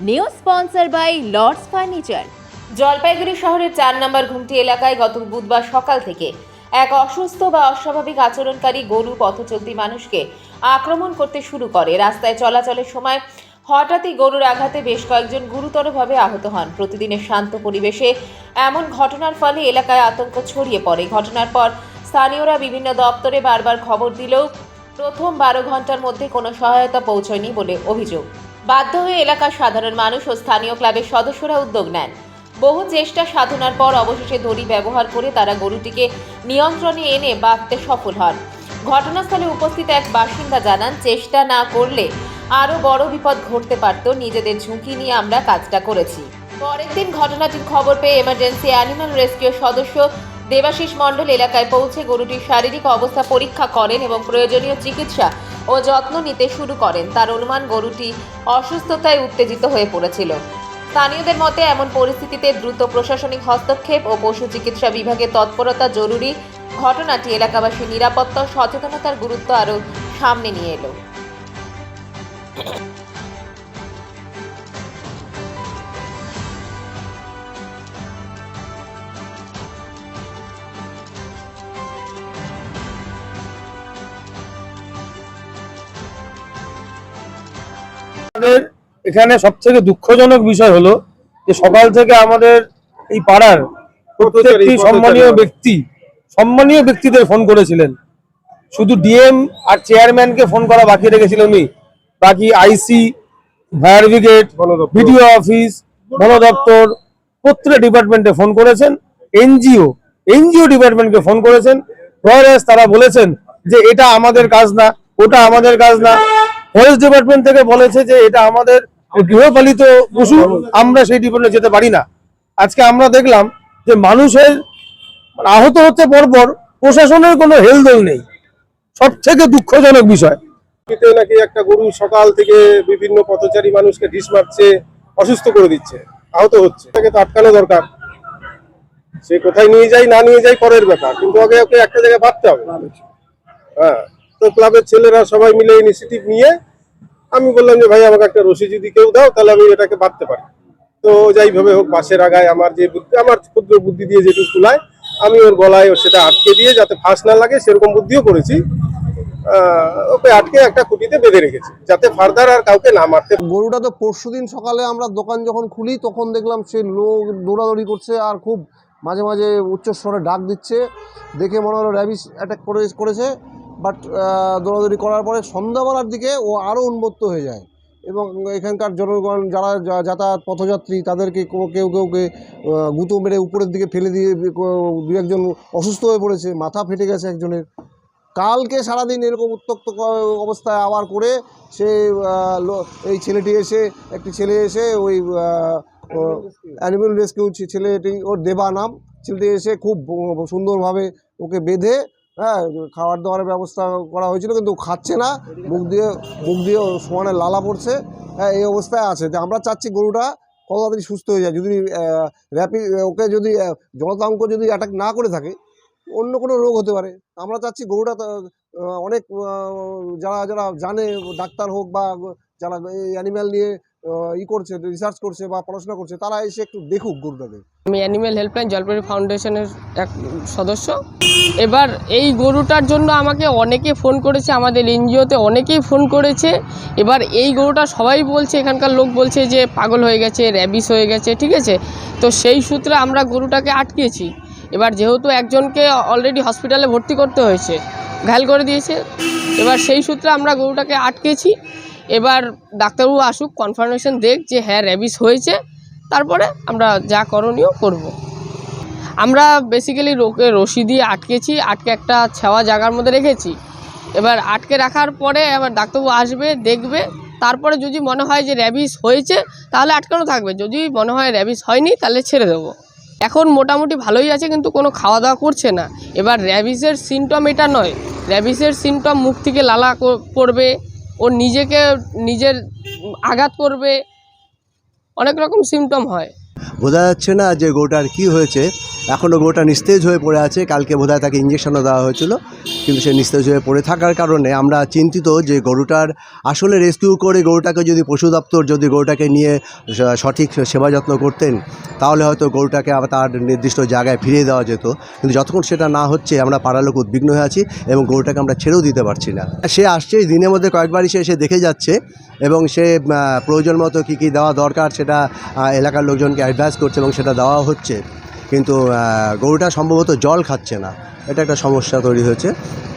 New sponsor by Lords furniture Jalpaiguri শহরের চার নম্বর ঘুমটি এলাকায় গত বুধবার সকাল থেকে এক অসুস্থ বা অস্বাভাবিক আচরণকারী গরু পথচলতি মানুষকে আক্রমণ করতে শুরু করে। রাস্তায় চলাচলের সময় হঠাৎই গরুর আঘাতে বেশ কয়েকজন গুরুতরভাবে আহত হন। প্রতিদিনের শান্ত পরিবেশে এমন ঘটনার ফলে এলাকায় আতঙ্ক ছড়িয়ে পড়ে। ঘটনার পর স্থানীয়রা বিভিন্ন দপ্তরে বারবার খবর দিলেও প্রথম বারো ঘণ্টার মধ্যে কোনো সহায়তা পৌঁছয়নি বলে অভিযোগ। বাধ্য হয়ে এলাকার সাধারণ মানুষ ও স্থানীয় ক্লাবের সদস্যরা উদ্যোগ নেন। বহু চেষ্টা সাধনার পর অবশেষে দড়ি ব্যবহার করে তারা গরুটিকে নিয়ন্ত্রণে এনে বাঁধতে সফল হন। ঘটনাস্থলে উপস্থিত এক বাসিন্দা জানান, চেষ্টা না করলে আরও বড় বিপদ ঘটতে পারত, নিজেদের ঝুঁকি নিয়ে আমরা কাজটা করেছি। পরের দিন ঘটনাটির খবর পেয়ে এমার্জেন্সি অ্যানিমাল রেস্কিউ সদস্য দেবাশিস মণ্ডল এলাকায় পৌঁছে গরুটির শারীরিক অবস্থা পরীক্ষা করেন এবং প্রয়োজনীয় চিকিৎসা ও যত্ন নিতে শুরু করেন। তার অনুমান, গরুটি অসুস্থতায় উত্তেজিত হয়ে পড়েছিল। স্থানীয়দের মতে, এমন পরিস্থিতিতে দ্রুত প্রশাসনিক হস্তক্ষেপ ও পশু চিকিৎসা বিভাগের তৎপরতা জরুরি। ঘটনাটি এলাকাবাসীর নিরাপত্তা সচেতনতার গুরুত্ব আরও সামনে নিয়ে এলো। আমাদের এখানে সব থেকে দুঃখজনক বিষয় হলো যে সকাল থেকে আমাদের এই পাড়ার প্রত্যেকটি সম্মানীয় ব্যক্তি সম্মানীয় ব্যক্তিদের ফোন করেছিলেন। শুধু ডিএম আর চেয়ারম্যানকে ফোন করা বাকি রেখেছিল উনি। বাকি IC fire brigade BDO office বন দপ্তর প্রত্যেক ডিপার্টমেন্টে ফোন করেছেন। এনজিও এনজিও ডিপার্টমেন্টকে ফোন করেছেন। তারা বলেছেন যে এটা আমাদের কাজ না ওটা আমাদের কাজ না। ফরেস্ট ডিপার্টমেন্ট থেকে বলেছে যে এটা আমাদের গৃহপালিত পশু, আমরা সেই ডিপার্টমেন্টে যেতে পারি না। আজকে আমরা দেখলাম যে মানুষের মানে আহত হচ্ছে পরপর, প্রশাসনের কোনো হেলদোল নেই। সব থেকে দুঃখজনক বিষয়। নাকি একটা গরু সকাল থেকে বিভিন্ন পথচারী মানুষকে ঢিস মারছে, অসুস্থ করে দিচ্ছে, আহত হচ্ছে। তাকে তো আটকানো দরকার। সে কোথায় নিয়ে যায়, না নিয়ে যায়, পরের ব্যাপার। কিন্তু আগে ওকে একটা জায়গায় ভাবতে হবে। হ্যাঁ তো ক্লাবের ছেলেরা সবাই মিলে ইনিশিয়েটিভ নিয়ে আমি বললাম যে, ভাই, আমাকে একটা রশি যদি কেউ দাও, তাহলে আমি এটাকে বাঁধতে পারি। তো যাইভাবে হোক বাসের আগায় আমার যে বুদ্ধি, আমার ক্ষুদ্র বুদ্ধি দিয়ে যেটুকু কুলায়, আমি ওর গলায় ওর সেটা আটকে দিয়ে, যাতে ফাঁস না লাগে, সেরকম বুদ্ধিও করেছি। ওকে আটকে একটা খুঁটিতে বেঁধে রেখেছি, যাতে ফার্দার আর কাউকে না মারতে গরুটা তো পরশুদিন সকালে আমরা দোকান যখন খুলি, তখন দেখলাম সে লোক দৌড়াদৌড়ি করছে আর খুব মাঝে মাঝে উচ্চস্বরে ডাক দিচ্ছে। দেখে মনে হলো র্যাবিস অ্যাটাক করে করেছে। বাট দৌড়াদৌড়ি করার পরে সন্ধ্যাবেলার দিকে ও আরও উন্মত্ত হয়ে যায়। এবং এখানকার জনগণ যারা যাতায়াত পথযাত্রী তাদেরকে কেউ কেউকে গুঁতো মেরে উপরের দিকে ফেলে দিয়ে দু একজন অসুস্থ হয়ে পড়েছে, মাথা ফেটে গেছে একজনের। কালকে সারাদিন এরকম উত্তক্ত অবস্থায় আবার করে সে এই ছেলেটি এসে, একটি ছেলে এসে ওই অ্যানিমেল রেস্কিউ ছেলেটি, ওর দেবা নাম। ছেলেটি এসে খুব সুন্দরভাবে ওকে বেঁধে হ্যাঁ খাবার দাবারের ব্যবস্থা করা হয়েছিল, কিন্তু খাচ্ছে না। মুখ দিয়ে মুখ দিয়ে সমানে লালা পড়ছে। হ্যাঁ এই অবস্থায় আছে। যে আমরা চাচ্ছি গরুটা কত তাড়াতাড়ি সুস্থ হয়ে যায়। যদি র্যাপিড ওকে যদি জনতাঙ্ক যদি অ্যাটাক না করে থাকে, অন্য কোনো রোগ হতে পারে। আমরা চাচ্ছি গরুটা অনেক যারা যারা জানে, ডাক্তার হোক বা যারা এই অ্যানিম্যাল নিয়ে ই করছে রিসার্চ করছে বা পড়াশোনা করছে, তারা এসে একটু দেখুক গরুটাকে। আমি অ্যানিম্যাল হেল্পলাইন জলপাইগুড়ি ফাউন্ডেশনের এক সদস্য। এবার এই গরুটার জন্য আমাকে অনেকে ফোন করেছে, আমাদের এনজিওতে অনেকেই ফোন করেছে। এবার এই গরুটা সবাই বলছে, এখানকার লোক বলছে যে পাগল হয়ে গেছে র্যাবিস হয়ে গেছে, ঠিক আছে? তো সেই সূত্রে আমরা গরুটাকে আটকেছি। এবার যেহেতু একজনকে অলরেডি হসপিটালে ভর্তি করতে হয়েছে, ঘায়ল করে দিয়েছে, এবার সেই সূত্রে আমরা গরুটাকে আটকেছি। এবার ডাক্তারবাবু আসুক কনফার্মেশন দেখ যে হ্যাঁ র্যাবিস হয়েছে। তারপরে আমরা যা করণীয় করব। আমরা বেসিক্যালি রোগে রশি দিয়ে আটকেছি, আটকে একটা ছাওয়া জায়গার মধ্যে রেখেছি। এবার আটকে রাখার পরে এবার ডাক্তারবাবু আসবে, দেখবে। তারপরে যদি মনে হয় যে র্যাবিস হয়েছে, তাহলে আটকানো থাকবে। যদি মনে হয় র্যাবিস হয়নি, তাহলে ছেড়ে দেবো। এখন মোটামুটি ভালোই আছে, কিন্তু কোনো খাওয়া দাওয়া করছে না। এবার র্যাবিসের সিমটম এটা নয়। র্যাবিসের সিমটম মুখ থেকে লালা পড়বে। ও নিজেকে, নিজের আঘাত করবে, অনেক রকম সিমটম হয়। বোঝা যাচ্ছে না যে গোটার কি হয়েছে। এখনও গরুটা নিস্তেজ হয়ে পড়ে আছে। কালকে বোধহয় তাকে ইঞ্জেকশনও দেওয়া হয়েছিল, কিন্তু সে নিস্তেজ হয়ে পড়ে থাকার কারণে আমরা চিন্তিত যে গরুটার আসলে রেস্কিউ করে গরুটাকে যদি পশু দপ্তর যদি গরুটাকে নিয়ে সঠিক সেবা যত্ন করতেন, তাহলে হয়তো গরুটাকে আবার তার নির্দিষ্ট জায়গায় ফিরিয়ে দেওয়া যেত। কিন্তু যতক্ষণ সেটা না হচ্ছে, আমরা পাড়ার লোক উদ্বিগ্ন হয়ে আছি এবং গরুটাকে আমরা ছেড়েও দিতে পারছি না। সে আসছে দিনের মধ্যে কয়েকবারই সে এসে দেখে যাচ্ছে এবং সে প্রয়োজন মতো কী কী দেওয়া দরকার সেটা এলাকার লোকজনকে অ্যাডভাইস করছে এবং সেটা দেওয়া হচ্ছে। কিন্তু গরুটা সম্ভবত জল খাচ্ছে না। এটা একটা সমস্যা তৈরি হয়েছে।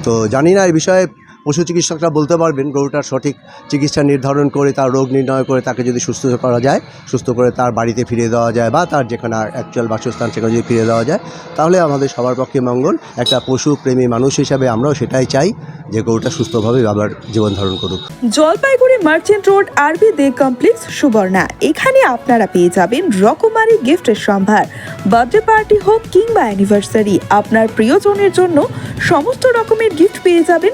তো জানি না এই বিষয়ে পশু চিকিৎসকরা বলতে পারবেন গরুটার সঠিক চিকিৎসা নির্ধারণ করে, তার রোগ নির্ণয় করে তাকে যদি সুস্থ করা যায়, সুস্থ করে তার বাড়িতে ফিরিয়ে দেওয়া যায় বা তার যেখানে অ্যাকচুয়াল বাসস্থান সেখানে যদি ফিরিয়ে দেওয়া যায়, তাহলে আমাদের সবার পক্ষে মঙ্গল। একটা পশু প্রেমী মানুষ হিসাবে আমরাও সেটাই চাই যে গরুটা সুস্থভাবে আবার জীবন ধারণ করুক। জলপাইগুড়ি মার্চেন্ট রোড, আরবি দে কমপ্লেক্স, সুবর্ণা। এখানে আপনারা পেয়ে যাবেন রকমারি গিফটের সম্ভার। বার্থডে পার্টি হোক কিংবা অ্যানিভার্সারি আপনার প্রিয়জনের জন্য সমস্ত রকমের গিফট পেয়ে যাবেন